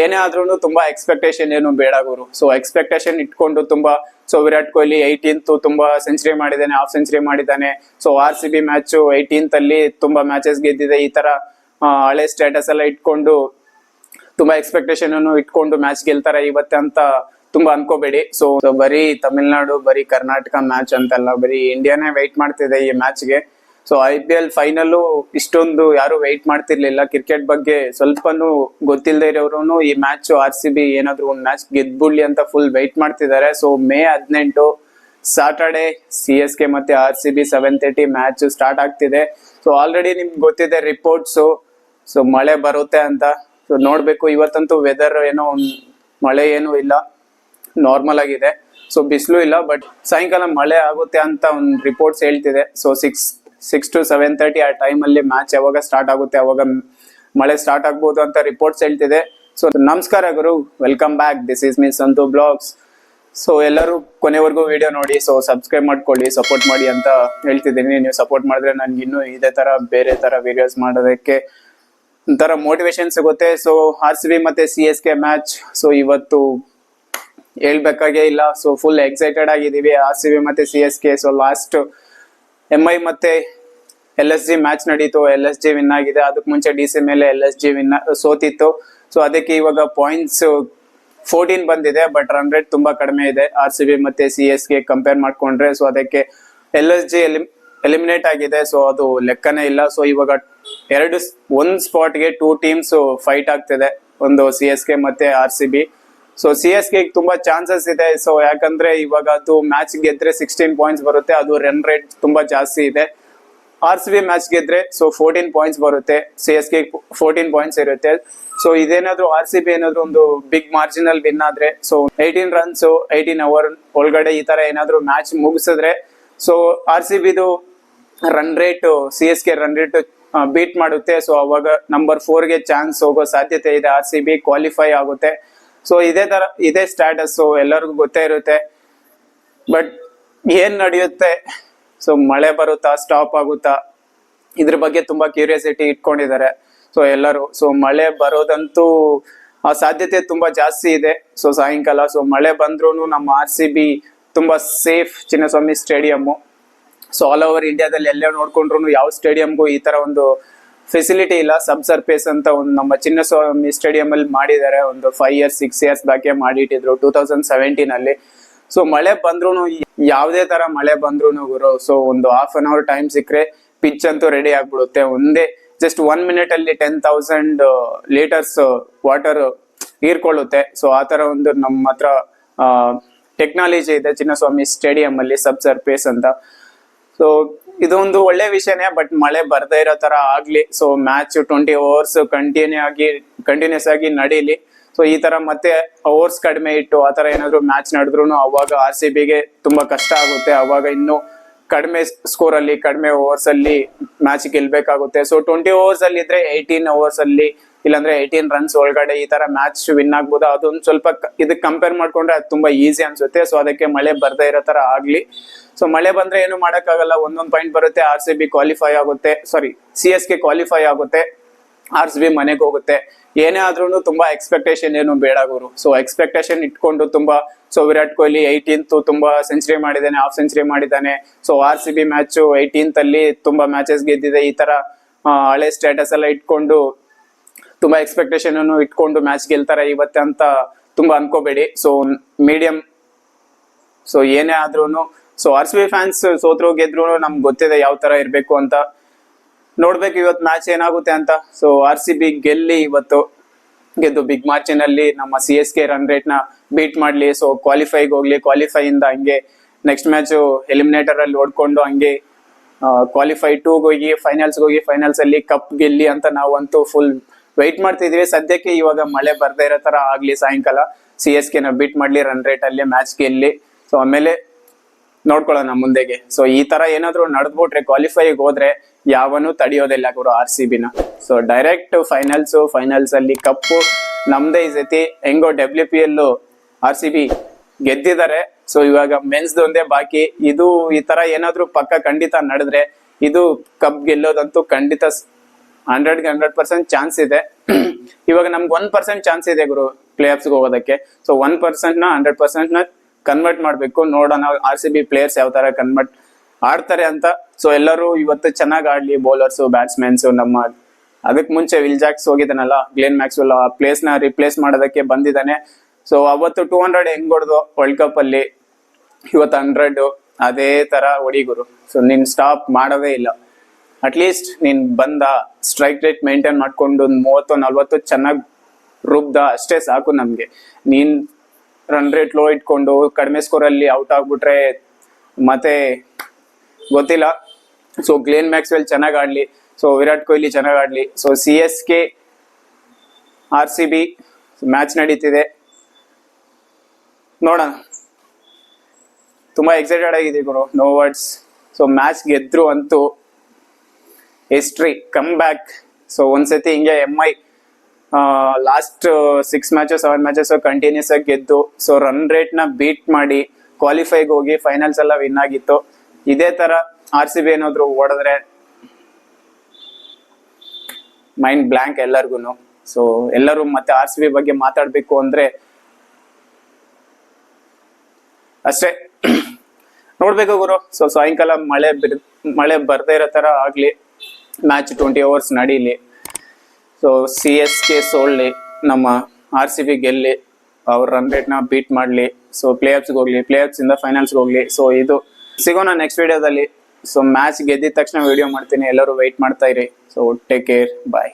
ಏನೇ ಆದ್ರೂ ತುಂಬಾ ಎಕ್ಸ್ಪೆಕ್ಟೇಷನ್ ಏನು ಬೇಡ ಗುರು. ಸೊ ಎಕ್ಸ್ಪೆಕ್ಟೇಷನ್ ಇಟ್ಕೊಂಡು ತುಂಬಾ ಸೊ ವಿರಾಟ್ ಕೊಹ್ಲಿ ಏಯ್ಟೀನ್ತ್ ತುಂಬಾ ಸೆಂಚುರಿ ಮಾಡಿದ್ದಾನೆ ಹಾಫ್ ಸೆಂಚುರಿ ಮಾಡಿದ್ದಾನೆ. So R C B match eighteenth ಅಲ್ಲಿ ತುಂಬಾ ಮ್ಯಾಚಸ್ ಗೆದ್ದಿದೆ. ಈ ತರ ಹಳೆ ಸ್ಟೇಟಸ್ ಎಲ್ಲ ಇಟ್ಕೊಂಡು ತುಂಬಾ ಎಕ್ಸ್ಪೆಕ್ಟೇಷನ್ ಅನ್ನು ಇಟ್ಕೊಂಡು ಮ್ಯಾಚ್ ಗೆಲ್ತಾರೆ ಇವತ್ತೆ ಅಂತ ತುಂಬಾ ಅನ್ಕೋಬೇಡಿ. ಸೊ ಬರೀ ತಮಿಳ್ನಾಡು, ಬರೀ ಕರ್ನಾಟಕ ಮ್ಯಾಚ್ ಅಂತಲ್ಲ, ಬರೀ ಇಂಡಿಯಾನೇ ವೆಯ್ಟ್ ಮಾಡ್ತಿದೆ ಈ ಮ್ಯಾಚ್ಗೆ so I P L final ಇಷ್ಟೊಂದು ಯಾರು ವೈಟ್ ಮಾಡ್ತಿರ್ಲಿಲ್ಲ. ಕ್ರಿಕೆಟ್ ಬಗ್ಗೆ ಸ್ವಲ್ಪನೂ ಗೊತ್ತಿಲ್ಲದೆ ಇರೋರು ಈ ಮ್ಯಾಚ್ ಆರ್ ಸಿ ಬಿ ಏನಾದ್ರು ಒಂದು ಮ್ಯಾಚ್ ಗೆದ್ಬಿಡ್ಲಿ ಅಂತ ಫುಲ್ ವೈಟ್ ಮಾಡ್ತಿದ್ದಾರೆ. ಸೊ ಮೇ ಹದಿನೆಂಟು ಸಾಟರ್ಡೆ ಸಿ ಎಸ್ ಕೆ ಮತ್ತೆ R C B seven thirty match start ಆಗ್ತಿದೆ. ಸೊ ಆಲ್ರೆಡಿ ನಿಮ್ಗೆ ಗೊತ್ತಿದೆ ರಿಪೋರ್ಟ್ಸು ಸೊ ಮಳೆ ಬರುತ್ತೆ ಅಂತ. ಸೊ ನೋಡ್ಬೇಕು ಇವತ್ತಂತೂ ವೆದರ್ ಏನೋ ಒಂದ್ ಮಳೆ ಏನೂ ಇಲ್ಲ. ನಾರ್ಮಲ್ ಆಗಿದೆ. ಸೊ ಬಿಸಿಲು ಇಲ್ಲ ಬಟ್ ಸಾಯಂಕಾಲ ಮಳೆ ಆಗುತ್ತೆ ಅಂತ ಒಂದು reports ಹೇಳ್ತಿದೆ. So six six to seven thirty ಆ ಟೈಮಲ್ಲಿ ಮ್ಯಾಚ್ ಯಾವಾಗ ಸ್ಟಾರ್ಟ್ ಆಗುತ್ತೆ, ಅವಾಗ ಮಳೆ ಸ್ಟಾರ್ಟ್ ಆಗ್ಬೋದು ಅಂತ ರಿಪೋರ್ಟ್ಸ್ ಹೇಳ್ತಿದೆ. ಸೊ ನಮಸ್ಕಾರ ಗುರು. Welcome back this is me Santu blogs so ಎಲ್ಲರೂ ಕೊನೆವರೆಗೂ ವಿಡಿಯೋ ನೋಡಿ ಸೊ ಸಬ್ಸ್ಕ್ರೈಬ್ ಮಾಡ್ಕೊಳ್ಳಿ ಸಪೋರ್ಟ್ ಮಾಡಿ ಅಂತ ಹೇಳ್ತಿದ್ದೀನಿ. ನೀವು ಸಪೋರ್ಟ್ ಮಾಡಿದ್ರೆ ನನ್ಗೆ ಇನ್ನೂ ಇದೇ ತರ, ಬೇರೆ ತರ ವಿಡಿಯೋಸ್ ಮಾಡೋದಕ್ಕೆ ಒಂಥರ ಮೋಟಿವೇಶನ್ ಸಿಗುತ್ತೆ. ಸೊ ಆರ್ ಸಿ ಬಿ ಮತ್ತೆ C S K match so ಇವತ್ತು ಹೇಳ್ಬೇಕಾಗೇ ಇಲ್ಲ. ಸೊ ಫುಲ್ ಎಕ್ಸೈಟೆಡ್ ಆಗಿದ್ದೀವಿ ಆರ್ ಸಿ ಬಿ ಮತ್ತೆ C S K so last M I ಮತ್ತೆ ಎಲ್ ಎಸ್ ಜಿ ಮ್ಯಾಚ್ ನಡೀತು ಎಲ್ ಎಸ್ ಜಿ ವಿನ್ ಆಗಿದೆ. ಅದಕ್ಕೆ ಮುಂಚೆ ಡಿ ಸಿ ಮೇಲೆ ಎಲ್ ಎಸ್ ಜಿ ವಿನ್ ಸೋತಿತ್ತು. ಸೊ ಅದಕ್ಕೆ ಇವಾಗ ಪಾಯಿಂಟ್ಸ್ ಫೋರ್ಟೀನ್ ಬಂದಿದೆ ಬಟ್ ರನ್ ರೇಟ್ ತುಂಬಾ ಕಡಿಮೆ ಇದೆ. ಆರ್ ಸಿ ಬಿ ಮತ್ತೆ ಸಿ ಎಸ್ಗೆ ಕಂಪೇರ್ ಮಾಡ್ಕೊಂಡ್ರೆ ಸೊ ಅದಕ್ಕೆ ಎಲ್ ಎಸ್ ಜಿ ಎಲಿಮಿನೇಟ್ ಆಗಿದೆ. ಸೊ ಅದು ಲೆಕ್ಕನೇ ಇಲ್ಲ. ಸೊ ಇವಾಗ ಎರಡು, ಒಂದ್ ಸ್ಪಾಟ್ಗೆ ಟೂ ಟೀಮ್ಸ್ ಫೈಟ್ ಆಗ್ತಿದೆ. ಒಂದು ಸಿ ಎಸ್ ಕೆ ಮತ್ತೆ R C B so C ಎಸ್ಗೆ ತುಂಬಾ ಚಾನ್ಸಸ್ ಇದೆ. ಸೊ ಯಾಕಂದ್ರೆ ಇವಾಗ ಅದು ಮ್ಯಾಚ್ ಗೆದ್ರೆ ಸಿಕ್ಸ್ಟೀನ್ ಪಾಯಿಂಟ್ಸ್ ಬರುತ್ತೆ. ಅದು ರನ್ ರೇಟ್ ತುಂಬಾ ಜಾಸ್ತಿ ಇದೆ. ಆರ್ ಸಿ ಬಿ ಮ್ಯಾಚ್ ಗೆದ್ರೆ ಸೊ ಫೋರ್ಟೀನ್ ಪಾಯಿಂಟ್ಸ್ ಬರುತ್ತೆ. C S K fourteen points ಇರುತ್ತೆ. ಸೊ ಇದೇನಾದ್ರೂ ಆರ್ ಸಿ ಬಿ ಏನಾದ್ರು ಒಂದು ಬಿಗ್ ಮಾರ್ಜಿನಲ್ ವಿನ್ ಆದ್ರೆ so eighteen runs eighteen over ಒಳಗಡೆ ಈ ತರ ಏನಾದ್ರು ಮ್ಯಾಚ್ ಮುಗಿಸಿದ್ರೆ so R C ಬಿದು run rate C S K run rate beat ಮಾಡುತ್ತೆ. ಸೊ ಅವಾಗ ನಂಬರ್ಗೆ ಚಾನ್ಸ್ ಹೋಗೋ ಸಾಧ್ಯತೆ ಇದೆ. ಆರ್ ಸಿ ಬಿ ಕ್ವಾಲಿಫೈ ಆಗುತ್ತೆ. ಸೊ ಇದೇ ತರ, ಇದೇ ಸ್ಟ್ಯಾಟಸ್ ಎಲ್ಲರಿಗೂ ಗೊತ್ತೇ ಇರುತ್ತೆ. ಬಟ್ ಏನ್ ನಡೆಯುತ್ತೆ? ಸೊ ಮಳೆ ಬರುತ್ತಾ ಸ್ಟಾಪ್ ಆಗುತ್ತಾ? ಇದ್ರ ಬಗ್ಗೆ ತುಂಬಾ ಕ್ಯೂರಿಯಾಸಿಟಿ ಇಟ್ಕೊಂಡಿದ್ದಾರೆ. ಸೊ ಎಲ್ಲರೂ ಸೊ ಮಳೆ ಬರೋದಂತೂ ಆ ಸಾಧ್ಯತೆ ತುಂಬಾ ಜಾಸ್ತಿ ಇದೆ. ಸೊ ಸಾಯಂಕಾಲ ಸೊ ಮಳೆ ಬಂದ್ರೂ ನಮ್ಮ ಆರ್ ಸಿ ಬಿ ತುಂಬಾ safe Chinnaswamy stadium so all over ಇಂಡಿಯಾದಲ್ಲಿ ಎಲ್ಲೇ ನೋಡ್ಕೊಂಡ್ರು ಯಾವ ಸ್ಟೇಡಿಯಂಗೂ ಈ ತರ ಒಂದು ಫೆಸಿಲಿಟಿ ಇಲ್ಲ ಸಬ್ ಸರ್ಫೇಸ್ ಅಂತ ಒಂದು ನಮ್ಮ ಚಿನ್ನಸ್ವಾಮಿ ಸ್ಟೇಡಿಯಂ ಅಲ್ಲಿ ಮಾಡಿದ್ದಾರೆ, ಒಂದು ಫೈವ್ ಇಯರ್ಸ್ ಸಿಕ್ಸ್ ಇಯರ್ಸ್ ಬ್ಯಾಕೆ ಮಾಡಿಟ್ಟಿದ್ರು ಟೂ ತೌಸಂಡ್ ಸೆವೆಂಟೀನ್ ಅಲ್ಲಿ. ಸೊ ಮಳೆ ಬಂದ್ರು ಯಾವುದೇ ತರ ಮಳೆ ಬಂದ್ರು ಗುರು ಸೊ ಒಂದು ಹಾಫ್ ಅನ್ ಅವರ್ ಟೈಮ್ ಸಿಕ್ಕರೆ ಪಿಚ್ ಅಂತೂ ರೆಡಿ ಆಗ್ಬಿಡುತ್ತೆ. ಒಂದೇ ಜಸ್ಟ್ ಒನ್ ಮಿನಿಟ್ ಅಲ್ಲಿ ಟೆನ್ ತೌಸಂಡ್ ಲೀಟರ್ಸ್ ವಾಟರ್ ಹೀರ್ಕೊಳ್ಳುತ್ತೆ. ಸೊ ಆ ತರ ಒಂದು ನಮ್ಮ ಹತ್ರ ಟೆಕ್ನಾಲಜಿ ಇದೆ ಚಿನ್ನಸ್ವಾಮಿ ಸ್ಟೇಡಿಯಂ ಅಲ್ಲಿ ಸಬ್ ಸರ್ಫೇಸ್ ಅಂತ. ಸೊ ಇದೊಂದು ಒಳ್ಳೆ ವಿಷಯನೇ ಬಟ್ ಮಳೆ ಬರ್ದೇ ಇರೋ ತರ ಆಗ್ಲಿ. So match twenty overs continue ಆಗಿ ಕಂಟಿನ್ಯೂಸ್ ಆಗಿ ನಡೀಲಿ. ಸೊ ಈ ತರ ಮತ್ತೆ ಓವರ್ಸ್ ಕಡಿಮೆ ಇಟ್ಟು, ಆ ತರ ಏನಾದ್ರು ಮ್ಯಾಚ್ ನಡೆದ್ರು ಅವಾಗ ಆರ್ ಸಿ ಬಿಗೆ ತುಂಬಾ ಕಷ್ಟ ಆಗುತ್ತೆ. ಅವಾಗ ಇನ್ನು ಕಡಿಮೆ ಸ್ಕೋರ್ ಅಲ್ಲಿ, ಕಡಿಮೆ ಓವರ್ಸ್ ಅಲ್ಲಿ ಮ್ಯಾಚ್ ಗೆಲ್ಬೇಕಾಗುತ್ತೆ. ಸೊ ಟ್ವೆಂಟಿ ಓವರ್ಸ್ ಅಲ್ಲಿ ಇದ್ರೆ ಏಯ್ಟೀನ್ ಓವರ್ಸ್ ಅಲ್ಲಿ, ಇಲ್ಲಾಂದ್ರೆ ಏಯ್ಟೀನ್ ರನ್ಸ್ ಒಳಗಡೆ ಈ ತರ ಮ್ಯಾಚ್ ವಿನ್ ಆಗ್ಬೋದು. ಅದೊಂದು ಸ್ವಲ್ಪ ಇದು ಇದಕ್ಕೆ ಕಂಪೇರ್ ಮಾಡ್ಕೊಂಡ್ರೆ ಅದು ತುಂಬಾ ಈಸಿ ಅನ್ಸುತ್ತೆ. ಸೊ ಅದಕ್ಕೆ ಮಳೆ ಬರ್ದೇ ಇರೋ ತರ ಆಗ್ಲಿ. ಸೊ ಮಳೆ ಬಂದ್ರೆ ಏನು ಮಾಡೋಕ್ಕಾಗಲ್ಲ. ಒಂದೊಂದು ಪಾಯಿಂಟ್ ಬರುತ್ತೆ ಆರ್ ಸಿ ಬಿ ಕ್ವಾಲಿಫೈ ಆಗುತ್ತೆ. Sorry C S K qualify ಆಗುತ್ತೆ. ಆರ್ ಸಿ ಬಿ ಮನೆಗೆ ಹೋಗುತ್ತೆ. ಏನೇ ಆದ್ರೂ ತುಂಬಾ ಎಕ್ಸ್ಪೆಕ್ಟೇಷನ್ ಏನು ಬೇಡ ಗುರು. ಸೊ ಎಕ್ಸ್ಪೆಕ್ಟೇಷನ್ ಇಟ್ಕೊಂಡು ತುಂಬಾ ಸೊ ವಿರಾಟ್ ಕೊಹ್ಲಿ ಏಯ್ಟೀನ್ತ್ ತುಂಬಾ ಸೆಂಚುರಿ ಮಾಡಿದ್ದಾನೆ ಹಾಫ್ ಸೆಂಚುರಿ ಮಾಡಿದ್ದಾನೆ. So R C B match eighteenth ಅಲ್ಲಿ ತುಂಬಾ ಮ್ಯಾಚಸ್ ಗೆದ್ದಿದೆ. ಈ ತರ ಹಳೆ ಸ್ಟೇಟಸ್ ಎಲ್ಲ ಇಟ್ಕೊಂಡು ತುಂಬಾ ಎಕ್ಸ್ಪೆಕ್ಟೇಷನ್ ಅನ್ನು ಇಟ್ಕೊಂಡು ಮ್ಯಾಚ್ ಗೆಲ್ತಾರೆ ಇವತ್ತೆ ಅಂತ ತುಂಬಾ ಅನ್ಕೋಬೇಡಿ. ಸೊ ಮೀಡಿಯಂ ಸೊ ಏನೇ ಆದ್ರೂನು so R C B fans ಸೋತ್ರು, ಗೆದ್ರು, ನಮ್ಗೆ ಗೊತ್ತಿದೆ ಯಾವ ತರ ಇರಬೇಕು ಅಂತ. ನೋಡ್ಬೇಕು ಇವತ್ತು ಮ್ಯಾಚ್ ಏನಾಗುತ್ತೆ ಅಂತ. ಸೊ ಆರ್ ಸಿ ಬಿ ಗೆಲ್ಲಿ ಇವತ್ತು ಗೆದ್ದು ಬಿಗ್ ಮ್ಯಾಚ್ನಲ್ಲಿ ನಮ್ಮ ಸಿ ಎಸ್ ಕೆ ರನ್ ರೇಟ್ನ ಬೀಟ್ ಮಾಡ್ಲಿ. ಸೊ ಕ್ವಾಲಿಫೈಗೆ ಹೋಗ್ಲಿ. ಕ್ವಾಲಿಫೈ ಇಂದ ಹಂಗೆ ನೆಕ್ಸ್ಟ್ ಮ್ಯಾಚ್ ಎಲಿಮಿನೇಟರ್ ಅಲ್ಲಿ ಓಡ್ಕೊಂಡು ಹಂಗೆ ಕ್ವಾಲಿಫೈ ಟೂಗೆ ಹೋಗಿ ಫೈನಲ್ಸ್ ಹೋಗಿ ಫೈನಲ್ಸ್ ಅಲ್ಲಿ ಕಪ್ ಗೆಲ್ಲಿ ಅಂತ ನಾವಂತೂ ಫುಲ್ ವೆಯ್ಟ್ ಮಾಡ್ತಿದ್ವಿ. ಸದ್ಯಕ್ಕೆ ಇವಾಗ ಮಳೆ ಬರ್ದೇ ಇರೋ ತರ ಆಗ್ಲಿ ಸಾಯಂಕಾಲ. ಸಿ ಎಸ್ ಕೆ ನ ಬೀಟ್ ಮಾಡ್ಲಿ ರನ್ ರೇಟ್ ಅಲ್ಲಿ ಮ್ಯಾಚ್ ಗೆಲ್ಲಿ. ಸೊ ಆಮೇಲೆ ನೋಡ್ಕೊಳ್ಳೋಣ ಮುಂದೆಗೆ. ಸೊ ಈ ತರ ಏನಾದ್ರು ನಡೆದ್ಬಿಟ್ರೆ ಕ್ವಾಲಿಫೈಗೆ ಹೋದ್ರೆ ಯಾವನು ತಡಿಯೋದಿಲ್ಲ ಗುರು ಆರ್ ಸಿ ಬಿನ ಸೊ ಡೈರೆಕ್ಟ್ ಫೈನಲ್ಸ್ ಫೈನಲ್ಸ್ ಅಲ್ಲಿ ಕಪ್ಪು ನಮ್ದೇ ಈ ಸತಿ. ಹೆಂಗೋ W P L R C B ಗೆದ್ದಿದ್ದಾರೆ. ಸೊ ಇವಾಗ ಮೆನ್ಸ್ ಒಂದೇ ಬಾಕಿ. ಇದು ಈ ತರ ಏನಾದ್ರು ಪಕ್ಕ ಖಂಡಿತ ನಡೆದ್ರೆ, ಇದು ಕಪ್ ಗೆಲ್ಲೋದಂತೂ ಖಂಡಿತ ಹಂಡ್ರೆಡ್ ಹಂಡ್ರೆಡ್ ಪರ್ಸೆಂಟ್ ಚಾನ್ಸ್ ಇದೆ. ಇವಾಗ ನಮ್ಗೆ ಒನ್ ಪರ್ಸೆಂಟ್ ಚಾನ್ಸ್ ಇದೆ ಗುರು ಪ್ಲೇ ಆಫ್ಸ್ಗೆ ಹೋಗೋದಕ್ಕೆ. ಸೊ ಒನ್ ಪರ್ಸೆಂಟ್ನ ಹಂಡ್ರೆಡ್ ಪರ್ಸೆಂಟ್ನ ಕನ್ವರ್ಟ್ ಮಾಡಬೇಕು. ನೋಡೋಣ ಆರ್ ಸಿ ಬಿ ಪ್ಲೇಯರ್ಸ್ ಯಾವ ತರ ಕನ್ವರ್ಟ್ ಆಡ್ತಾರೆ ಅಂತ. ಸೊ ಎಲ್ಲರೂ ಇವತ್ತು ಚೆನ್ನಾಗಿ ಆಡ್ಲಿ ಬೌಲರ್ಸ್ ಬ್ಯಾಟ್ಸ್ಮನ್ಸ್ ನಮ್ಮ ಅದಕ್ಕೆ ಮುಂಚೆ ವಿಲ್ ಜಾಕ್ಸ್ ಹೋಗಿದ್ದಾನಲ್ಲ ಗ್ಲೇನ್ ಮ್ಯಾಕ್ಸ್ವೆಲ್ ಆ ಪ್ಲೇಸ್ನ ರಿಪ್ಲೇಸ್ ಮಾಡೋದಕ್ಕೆ ಬಂದಿದ್ದಾನೆ. ಸೊ ಅವತ್ತು ಟೂ ಹಂಡ್ರೆಡ್ ಹೆಂಗ್ ಹೊಡೆದು ವರ್ಲ್ಡ್ ಕಪ್ ಅಲ್ಲಿ, ಇವತ್ತು ಹಂಡ್ರೆಡ್ ಅದೇ ತರ ಹೊಡಿಗುರು ಸೊ ನಿನ್ ಸ್ಟಾಪ್ ಮಾಡೋದೇ ಇಲ್ಲ. ಅಟ್ಲೀಸ್ಟ್ ನೀನ್ ಬಂದ ಸ್ಟ್ರೈಕ್ ರೇಟ್ ಮೇಂಟೈನ್ ಮಾಡ್ಕೊಂಡು ಮೂವತ್ತು, ನಲ್ವತ್ತು ಚೆನ್ನಾಗಿ ರುಬ್ದ, ಅಷ್ಟೇ ಸಾಕು ನಮಗೆ. ನೀನ್ ರನ್ ರೇಟ್ ಲೋ ಇಟ್ಕೊಂಡು ಕಡಿಮೆ ಸ್ಕೋರ್ ಅಲ್ಲಿ ಔಟ್ ಆಗ್ಬಿಟ್ರೆ ಮತ್ತೆ ಗೊತ್ತಿಲ್ಲ. ಸೊ ಗ್ಲೇನ್ ಮ್ಯಾಕ್ಸ್ವೆಲ್ ಚೆನ್ನಾಗಿ ಆಡ್ಲಿ. ಸೊ ವಿರಾಟ್ ಕೊಹ್ಲಿ ಚೆನ್ನಾಗಿ ಆಡ್ಲಿ. So C S K R C B match ನಡೀತಿದೆ. ನೋಡೋಣ. ತುಂಬಾ ಎಕ್ಸೈಟೆಡ್ ಆಗಿದೆ ಗುರು. ನೋ ವರ್ಡ್ಸ್ ಸೊ ಮ್ಯಾಚ್ ಗೆದ್ರು ಅಂತೂ ಹಿಸ್ಟ್ರಿ ಕಮ್ ಬ್ಯಾಕ್ ಸೊ ಒಂದ್ಸತಿ ಹಿಂಗೆ M I last six matches seven matches continuous ಆಗಿ ಗೆದ್ದು ಸೊ ರನ್ ರೇಟ್ನ ಬೀಟ್ ಮಾಡಿ ಕ್ವಾಲಿಫೈಗೆ ಹೋಗಿ ಫೈನಲ್ಸ್ ಎಲ್ಲ ವಿನ್ ಆಗಿತ್ತು. ಇದೇ ತರ ಆರ್ ಸಿ ಬಿ ಏನಾದ್ರು ಓಡಿದ್ರೆ ಮೈಂಡ್ ಬ್ಲಾಂಕ್ ಎಲ್ಲರಿಗೂ ಸೊ ಎಲ್ಲರೂ ಮತ್ತೆ ಆರ್ ಸಿ ಬಿ ಬಗ್ಗೆ ಮಾತಾಡ್ಬೇಕು ಅಂದ್ರೆ ಅಷ್ಟೇ. ನೋಡ್ಬೇಕು ಗುರು. ಸೊ ಸಾಯಂಕಾಲ ಮಳೆ ಮಳೆ ಬರ್ದೇ ಇರೋ ತರ ಆಗ್ಲಿ. ಮ್ಯಾಚ್ ಟ್ವೆಂಟಿ ಅವರ್ಸ್ ನಡೀಲಿ. ಸೊ ಸಿ ಎಸ್ ಕೆ ಸೋಲ್ಲಿ ನಮ್ಮ ಆರ್ ಸಿ ಬಿ ಗೆಲ್ಲಿ, ಅವ್ರ ರನ್ ರೇಟ್ನ ಬೀಟ್ ಮಾಡ್ಲಿ. ಸೊ ಪ್ಲೇ ಆಫ್ಸ್ಗೆ ಹೋಗ್ಲಿ ಪ್ಲೇ ಆಫ್ಸ್ ಇಂದ ಫೈನಲ್ಸ್ಗೆ ಹೋಗ್ಲಿ. ಸೊ ಇದು ಸಿಗೋಣ ನೆಕ್ಸ್ಟ್ ವಿಡಿಯೋದಲ್ಲಿ ಸೊ ಮ್ಯಾಚ್ ಗೆದ್ದಿದ ತಕ್ಷಣ ವಿಡಿಯೋ ಮಾಡ್ತೀನಿ. ಎಲ್ಲರೂ ವೆಯ್ಟ್ ಮಾಡ್ತಾ ಇರಿ. So take care bye